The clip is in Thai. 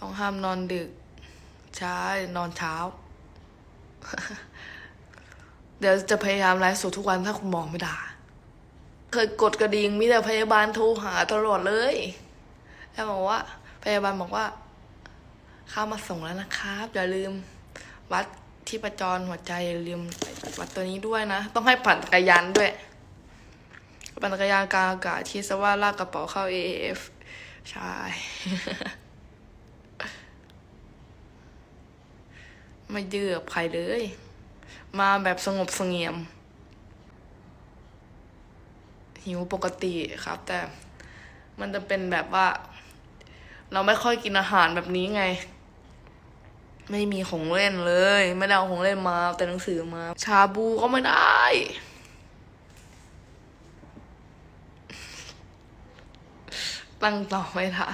ต้องห้ามนอนดึกใช่นอนเช้า เดี๋ยวจะพยายามไลฟ์สดทุกวันถ้าคุณหมอไม่ด่า เคยกดกระดิ่งมีแต่พยาบาลโทรหาตลอดเลย แล้วบอกว่า พยาบาลบอกว่า ข้ามาส่งแล้วนะครับ อย่าลืม วัดที่ประจรหัวใจอย่าลืมวัดตัวนี้ด้วยนะ ต้องให้ปั่นจักรยานด้วยปั่นจักรยานกลางอากาศที่สว่าลากกระเป๋าเข้า AF ใช่ ไม่ดื้อกับใครเลย มาแบบสงบเสงี่ยม หิวปกติครับ แต่มันจะเป็นแบบว่า เราไม่ค่อยกินอาหารแบบนี้ไง ไม่มีของเล่นเลย ไม่ได้เอาของเล่นมาเอาแต่หนังสือมา ชาบูก็ไม่ได้ตั้งต่อไม่ได้